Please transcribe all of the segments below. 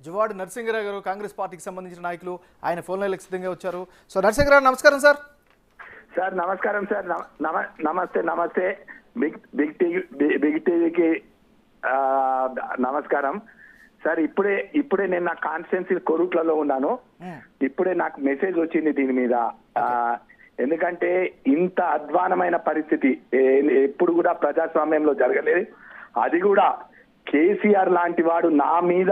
జువాడు నరసింహరావు గారు కాంగ్రెస్ పార్టీకి సంబంధించిన నాయకులు. ఆయన ఫోన్ లైన్లకు సిద్ధంగా వచ్చారు. సో నరసింహరావు నమస్కారం సార్. సార్ నమస్కారం సార్. నమ- నమ- నమస్తే నమస్తే. బిగ్ బిగ్ టీవీ బి- బిగ్ టీవీకి నమస్కారం. సార్ ఇప్పుడే ఇప్పుడే నేను నా కాన్స్టిట్యున్సీ కొరుట్లలో ఉన్నాను. ఇప్పుడే నాకు మెసేజ్ వచ్చింది దీని మీద. ఎందుకంటే ఇంత అధ్వానమైన పరిస్థితి ఎప్పుడు కూడా ప్రజాస్వామ్యంలో జరగలేదు. అది కూడా కేసీఆర్ లాంటి వాడు నా మీద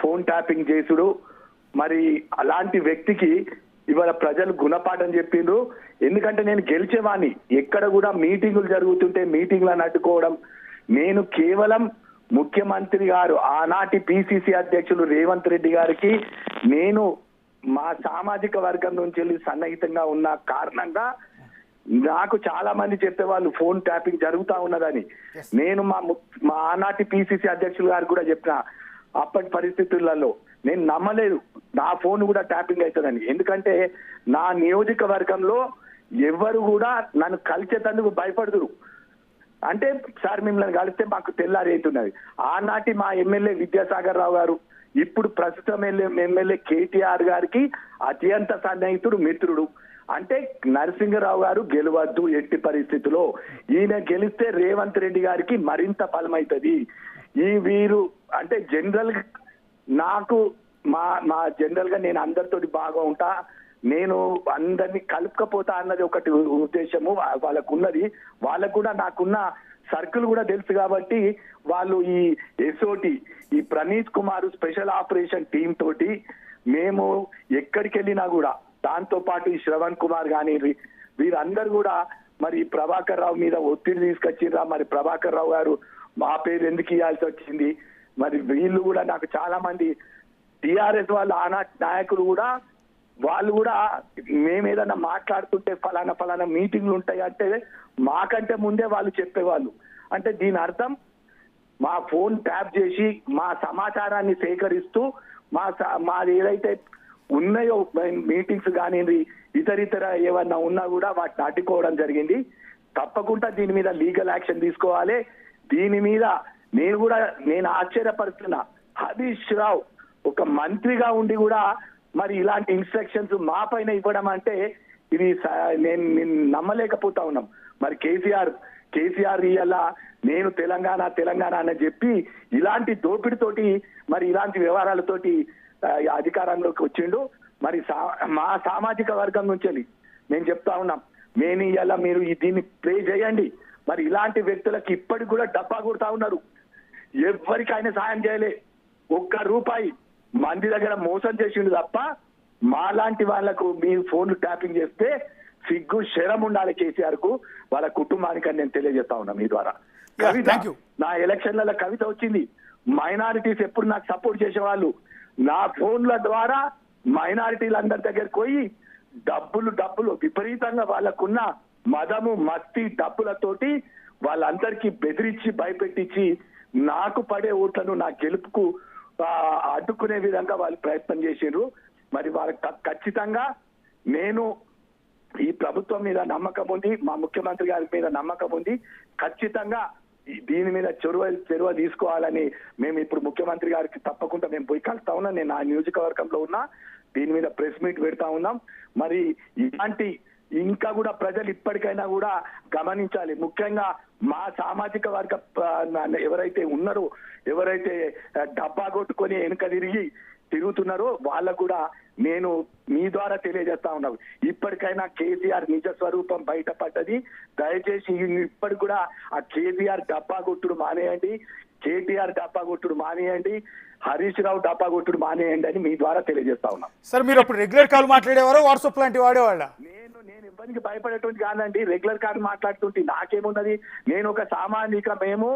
ఫోన్ ట్యాపింగ్ చేసుడు. మరి అలాంటి వ్యక్తికి ఇవాళ ప్రజలు గుణపాఠం చెప్పిండ్రు. ఎందుకంటే నేను గెలిచేవాణ్ణి. ఎక్కడ కూడా మీటింగులు జరుగుతుంటే మీటింగ్లను అడ్డుకోవడం నేను కేవలం ముఖ్యమంత్రి గారు ఆనాటి పిసిసి అధ్యక్షులు రేవంత్ రెడ్డి గారికి నేను మా సామాజిక వర్గం నుంచి వెళ్ళి సన్నిహితంగా ఉన్న కారణంగా నాకు చాలా మంది చెప్పేవాళ్ళు ఫోన్ ట్యాపింగ్ జరుగుతా ఉన్నదని. నేను మా ము- మా ఆనాటి పిసిసి అధ్యక్షులు గారు కూడా చెప్పిన. అప్పటి పరిస్థితులలో నేను నమ్మలేదు. నా ఫోన్ కూడా ట్యాపింగ్ అవుతుందని ఎందుకంటే నా నియోజకవర్గంలో ఎవరు కూడా నన్ను కలిసేటందుకు భయపడుతురు అంటే సార్ మిమ్మల్ని కలిస్తే మాకు తెల్లారి అవుతున్నది. ఆనాటి మా ఎమ్మెల్యే విద్యాసాగర్ రావు గారు ఇప్పుడు ప్రస్తుతం ఎమ్మెల్యే కేటీఆర్ గారికి అత్యంత సన్నిహితుడు మిత్రుడు. అంటే నరసింహరావు గారు గెలవద్దు ఎట్టి పరిస్థితిలో. ఈయన గెలిస్తే రేవంత్ రెడ్డి గారికి మరింత ఫలమవుతుంది ఈ వీరు అంటే జనరల్ నాకు మా మా జనరల్గా నేను అందరితోటి బాగా ఉంటా. నేను అందరినీ కలుపుకపోతా అన్నది ఒకటి ఉద్దేశము వాళ్ళకు ఉన్నది వాళ్ళకు కూడా నాకున్న సర్కిల్ కూడా తెలుసు కాబట్టి వాళ్ళు ఈ ఎస్ఓటి ఈ Praneeth Kumar special operation team తోటి మేము ఎక్కడికి వెళ్ళినా కూడా దాంతో పాటు ఈ శ్రవణ్ కుమార్ కానీ వీరందరూ కూడా మరి ప్రభాకర్ రావు మీద ఒత్తిడి తీసుకొచ్చిర్రా. మరి ప్రభాకర్ రావు గారు మా పేరు ఎందుకు ఇవ్వాల్సి వచ్చింది? మరి వీళ్ళు కూడా నాకు చాలా మంది టిఆర్ఎస్ వాళ్ళ ఆనాటి నాయకులు కూడా వాళ్ళు కూడా మేము ఏదన్నా మాట్లాడుతుంటే ఫలానా ఫలానా మీటింగ్లు ఉంటాయి అంటే మాకంటే ముందే వాళ్ళు చెప్పేవాళ్ళు. అంటే దీని అర్థం మా ఫోన్ ట్యాప్ చేసి మా సమాచారాన్ని సేకరిస్తూ మా స- మాది ఏదైతే ఉన్నాయో మీటింగ్స్ కానీ ఇతర ఇతర ఏమన్నా ఉన్నా కూడా వాటిని అడ్డుకోవడం జరిగింది. తప్పకుండా దీని మీద లీగల్ యాక్షన్ తీసుకోవాలి. దీని మీద నేను కూడా నేను ఆశ్చర్యపడుతున్నా. హరీష్ రావు ఒక మంత్రిగా ఉండి కూడా మరి ఇలాంటి ఇన్స్ట్రక్షన్స్ మా పైన ఇవ్వడం అంటే ఇది స- నేను నమ్మలేకపోతా ఉన్నాం. మరి కేసీఆర్ కేసీఆర్ ఇయ్యాల నేను తెలంగాణ తెలంగాణ అని చెప్పి ఇలాంటి దోపిడితోటి మరి ఇలాంటి వ్యవహారాలతోటి అధికారంలోకి వచ్చిండు. మరి సా- మా సామాజిక వర్గం నుంచి నేను మేము చెప్తా ఉన్నాం. నేను ఇవాళ మీరు ఈ దీన్ని ప్లే చేయండి. మరి ఇలాంటి వ్యక్తులకు ఇప్పటికి కూడా డబ్బా కొడతా ఉన్నారు. ఎవరికి ఆయన సాయం చేయలే. ఒక్క రూపాయి మంది దగ్గర మోసం చేసిండు తప్ప మాలాంటి వాళ్ళకు మీ ఫోన్లు ట్యాపింగ్ చేస్తే సిగ్గు శరం ఉండాలి కేసీఆర్కు వాళ్ళ కుటుంబానికి అని నేను తెలియజేస్తా ఉన్నా మీ ద్వారా. కవిత. నా ఎలక్షన్లలో కవిత వచ్చింది. మైనారిటీస్ ఎప్పుడు నాకు సపోర్ట్ చేసేవాళ్ళు? నా ఫోన్ల ద్వారా మైనారిటీలు అందరి దగ్గరికి పోయి డబ్బులు డబ్బులు విపరీతంగా వాళ్ళకున్న మదము మత్తి డబ్బులతోటి వాళ్ళందరికీ బెదిరించి భయపెట్టించి నాకు పడే ఓట్లను నా గెలుపుకు అడ్డుకునే విధంగా వాళ్ళు ప్రయత్నం చేసిండ్రు. మరి వాళ్ళకి ఖచ్చితంగా నేను ఈ ప్రభుత్వం మీద నమ్మకం ఉంది మా ముఖ్యమంత్రి గారి మీద నమ్మకం ఉంది. ఖచ్చితంగా దీని మీద చొరవ చొరవ తీసుకోవాలని మేము ఇప్పుడు ముఖ్యమంత్రి గారికి తప్పకుండా మేము పోయి కలుస్తా ఉన్నాం. నేను ఆ నియోజకవర్గంలో ఉన్నా దీని మీద ప్రెస్ మీట్ పెడతా ఉన్నాం. మరి ఇలాంటి ఇంకా కూడా ప్రజలు ఇప్పటికైనా కూడా గమనించాలి. ముఖ్యంగా మా సామాజిక వర్గ ఎవరైతే ఉన్నారో ఎవరైతే డబ్బా కొట్టుకొని వెనుక తిరిగి తిరుగుతున్నారో వాళ్ళకు కూడా నేను మీ ద్వారా తెలియజేస్తా ఉన్నాను ఇప్పటికైనా కేసీఆర్ నిజ స్వరూపం బయటపడ్డది. దయచేసి ఇప్పటికి కూడా ఆ కేసీఆర్ డబ్బా కొట్టుడు మానేయండి. కేటీఆర్ డబ్బా కొట్టుడు మానేయండి. హరీష్ రావు డబ్బా కొట్టుడు మానేయండి అని మీ ద్వారా తెలియజేస్తా ఉన్నాం. సార్ మీరు అప్పుడు రెగ్యులర్ కాల్ మాట్లాడేవారు? వాట్సాప్ లాంటి వాడేవాళ్ళ? నేను ఇబ్బందికి భయపడేటువంటి కాదండి. రెగ్యులర్ కార్ మాట్లాడుతుంటే నాకేమున్నది? నేను ఒక సామాన్యక మేము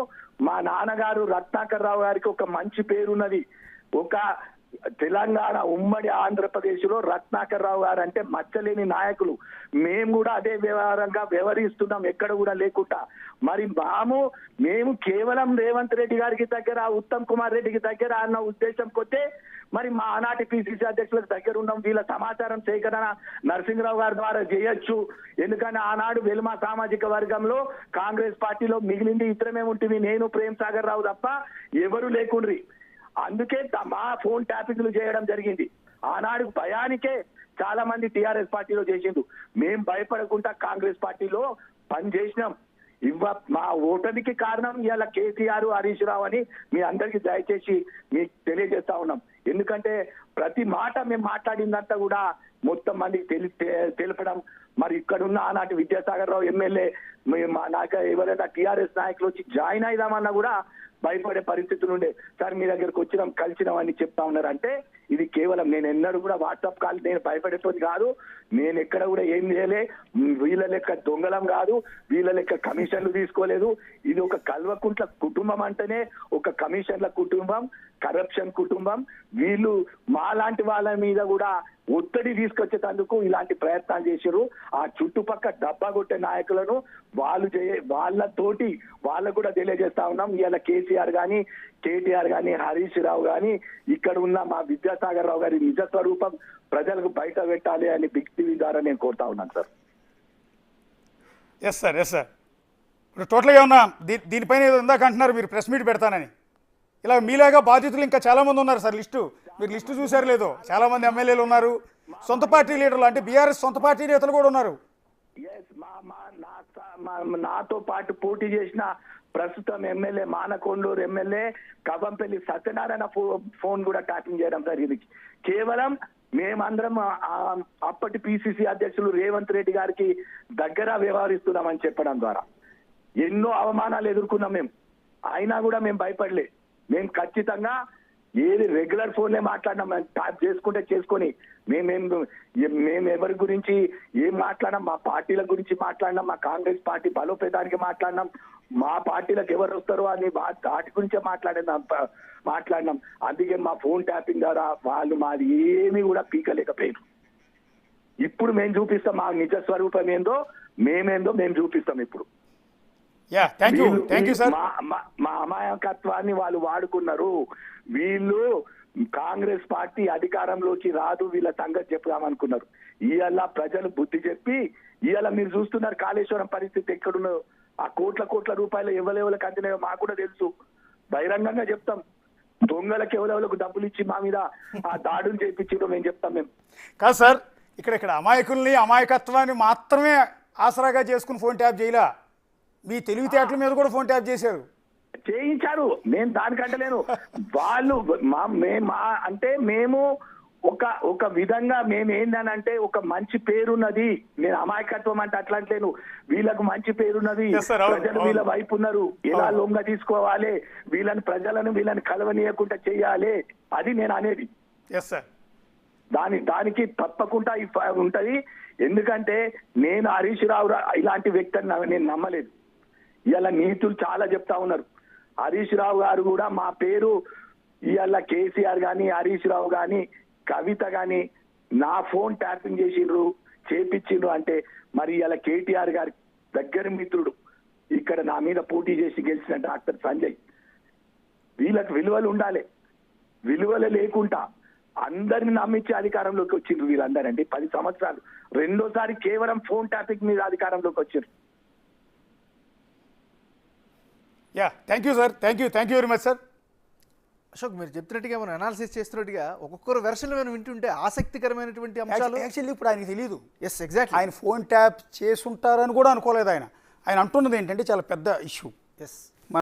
మా నాన్నగారు రత్నాకర్ రావు గారికి ఒక మంచి పేరున్నది. ఒక తెలంగాణ ఉమ్మడి ఆంధ్రప్రదేశ్లో రత్నాకర్ రావు గారు అంటే మచ్చలేని నాయకులు. మేము కూడా అదే వ్యవహారంగా వ్యవహరిస్తున్నాం ఎక్కడ కూడా లేకుండా. మరి మాము మేము కేవలం రేవంత్ రెడ్డి గారికి దగ్గర ఉత్తమ్ కుమార్ రెడ్డికి దగ్గర అన్న ఉద్దేశం కొట్టే మరి మా ఆనాటి పిసిసి అధ్యక్షులకు దగ్గర ఉన్నాం. వీళ్ళ సమాచారం సేకరణ నరసింహరావు గారి ద్వారా చేయొచ్చు. ఎందుకంటే ఆనాడు వెలుమ సామాజిక వర్గంలో కాంగ్రెస్ పార్టీలో మిగిలింది ఇద్దరమే ఉంటుంది నేను ప్రేమ్ సాగర్ రావు తప్ప ఎవరు లేకుండ్రి. అందుకే త- మా ఫోన్ ట్యాపింగ్లు చేయడం జరిగింది. ఆనాడు భయానికే చాలా మంది టిఆర్ఎస్ పార్టీలో చేసిండు మేం భయపడకుండా కాంగ్రెస్ పార్టీలో పని చేసినాం. ఇవ్వ మా ఓటమికి కారణం ఇవాళ కేసీఆర్ హరీష్ రావు అని మీ అందరికీ దయచేసి మీకు తెలియజేస్తా ఉన్నాం. ఎందుకంటే ప్రతి మాట మేము మాట్లాడిందంతా కూడా మొత్తం మందికి తెలి తెలపడం. మరి ఇక్కడ ఉన్న ఆనాటి విద్యాసాగర్ రావు ఎమ్మెల్యే నాకు ఎవరైనా టీఆర్ఎస్ నాయకులు వచ్చి జాయిన్ అయిదామన్నా కూడా భయపడే పరిస్థితులు ఉండే సార్ మీ దగ్గరకు వచ్చినాం కలిసినాం అని చెప్తా ఉన్నారు అంటే ఇది కేవలం నేను ఎన్నడూ కూడా వాట్సాప్ కాల్ నేను భయపడేటోది కాదు. నేను ఎక్కడ కూడా ఏం చేయలే. వీళ్ళ లెక్క దొంగలం కాదు. వీళ్ళ లెక్క కమిషన్లు తీసుకోలేదు. ఇది ఒక కల్వకుంట్ల కుటుంబం అంటేనే ఒక కమిషన్ల కుటుంబం కరప్షన్ కుటుంబం. వీళ్ళు మా లాంటి వాళ్ళ మీద కూడా ఒత్తిడి తీసుకొచ్చేటందుకు ఇలాంటి ప్రయత్నాలు చేశారు. ఆ చుట్టుపక్క డబ్బా కొట్టే నాయకులను వాళ్ళు చేయ వాళ్ళతోటి వాళ్ళకు కూడా తెలియజేస్తా ఉన్నాం. ఇవాళ కేసీఆర్ కానీ కేటీఆర్ కానీ హరీష్ రావు కానీ ఇక్కడ ఉన్న మా విద్యాసాగర్ రావు గారి నిజ స్వరూపం ప్రజలకు బయట పెట్టాలి అని బిగ్ టీవీ ద్వారా నేను కోరుతా ఉన్నాను sir. Yes sir yes sir ఇప్పుడు టోటల్గా ఉన్నా. దీ దీనిపైన ఏదో ఇందాక అంటున్నారు మీరు ప్రెస్ మీట్ పెడతానని. ఇలా మీలాగా బాధితులు ఇంకా చాలామంది ఉన్నారు సార్ లిస్టు. మీరు లిస్టు చూసారు లేదో? చాలామంది ఎమ్మెల్యేలు ఉన్నారు. సొంత పార్టీ లీడర్లు అంటే బీఆర్ఎస్ సొంత పార్టీ నేతలు కూడా ఉన్నారు. మా మా నాతో పాటు పోటీ చేసిన ప్రస్తుతం MLA Manakondur MLA Kavampalli Satyanarayana phone కూడా ట్యాపింగ్ చేయడం జరిగింది. కేవలం మేమందరం అప్పటి పిసిసి అధ్యక్షులు రేవంత్ రెడ్డి గారికి దగ్గర వ్యవహరిస్తున్నామని చెప్పడం ద్వారా. ఎన్నో అవమానాలు ఎదుర్కొన్నాం మేము. అయినా కూడా మేము భయపడలే. మేము ఖచ్చితంగా ఏది రెగ్యులర్ ఫోన్లే మాట్లాడినాం మేము ట్యాప్ చేసుకుంటే చేసుకొని మేమేం మేము ఎవరి గురించి ఏం మాట్లాడినాం? మా పార్టీల గురించి మాట్లాడినాం మా కాంగ్రెస్ పార్టీ బలోపేతానికి మాట్లాడినాం మా పార్టీలకు ఎవరు వస్తారో అని వాటి గురించే మాట్లాడినాం మాట్లాడినాం. అందుకే మా ఫోన్ ట్యాపింగ్ ద్వారా వాళ్ళు మాది ఏమీ కూడా పీకలేకపోయారు ఇప్పుడు మేము చూపిస్తాం మా నిజ స్వరూపం ఏందో మేమేందో మేము చూపిస్తాం ఇప్పుడు. మా అమాయకత్వాన్ని వాళ్ళు వాడుకున్నారు. వీళ్ళు కాంగ్రెస్ పార్టీ అధికారంలోకి రాదు వీళ్ళ సంగతి చెప్దామనుకున్నారు ఇవాళ ప్రజలు బుద్ధి చెప్పి ఇవాళ మీరు చూస్తున్నారు కాళేశ్వరం పరిస్థితి ఎక్కడున్నదో. ఆ కోట్ల కోట్ల రూపాయలు ఎవరెవరికి అందినాయో మాకు కూడా తెలుసు. బహిరంగంగా చెప్తాం. దొంగలకు ఎవరెవరికి డబ్బులు ఇచ్చి మా మీద ఆ దాడులు చేయించారో మేము చెప్తాం మేము. కాదు సార్ ఇక్కడ ఇక్కడ అమాయకుల్ని అమాయకత్వాన్ని మాత్రమే ఆసరాగా చేసుకుని ఫోన్ ట్యాప్ చేయలా. మీ తెలివితేటల మీద కూడా ఫోన్ ట్యాప్ చేశారు. చేయించారు. నేను దానికంటే లేను. వాళ్ళు మా మే మా అంటే మేము ఒక ఒక విధంగా మేము ఏందనంటే ఒక మంచి పేరున్నది. నేను అమాయకత్వం అంటే అట్లా అంటలేను వీళ్ళకు మంచి పేరున్నది. ప్రజలు. వీళ్ళ వైపు ఉన్నారు ఎలా. లొంగ తీసుకోవాలి? వీళ్ళని ప్రజలను వీళ్ళని కలవనీయకుండా చేయాలి. అది నేను అనేది. దాని దానికి తప్పకుండా ఉంటది. ఎందుకంటే నేను హరీష్ రావు ఇలాంటి వ్యక్తిని నేను నమ్మలేదు. ఇవాళ నీతులు చాలా చెప్తా ఉన్నారు. హరీష్ రావు గారు కూడా మా పేరు ఇవాళ కేసీఆర్ కానీ హరీష్ రావు కానీ కవిత కానీ నా ఫోన్ ట్యాపింగ్ చేసిండ్రు చేపించిండ్రు అంటే మరి ఇవాళ కేటీఆర్ గారి దగ్గర మిత్రుడు. ఇక్కడ నా మీద పోటీ చేసి గెలిచిన డాక్టర్ సంజయ్. వీళ్ళకి విలువలు ఉండాలి. విలువలు లేకుండా అందరిని నమ్మించి అధికారంలోకి వచ్చిండ్రు వీళ్ళందరండి. పది సంవత్సరాలు. రెండోసారి కేవలం ఫోన్ టాపిక్ మీద అధికారంలోకి వచ్చిండ్రు. Yeah thank you sir thank you thank you very much sir Ashok మీరు చెప్తున్నట్టుగా మనం అనాలిసిస్ చేస్తున్నట్టుగా ఒక్కొక్కరు వెర్షన్లు మనం వింటుంటే ఆసక్తికరమైనటువంటి అంశాలు యాక్చువల్లీ ఇప్పుడు ఆయనకి తెలియదు ఎస్ ఎగ్జాక్ట్లీ ఆయన ఫోన్ ట్యాప్ చేసుంటారని కూడా అనుకోలేదు ఆయన. ఆయన అంటున్నది ఏంటంటే చాలా పెద్ద ఇష్యూ ఎస్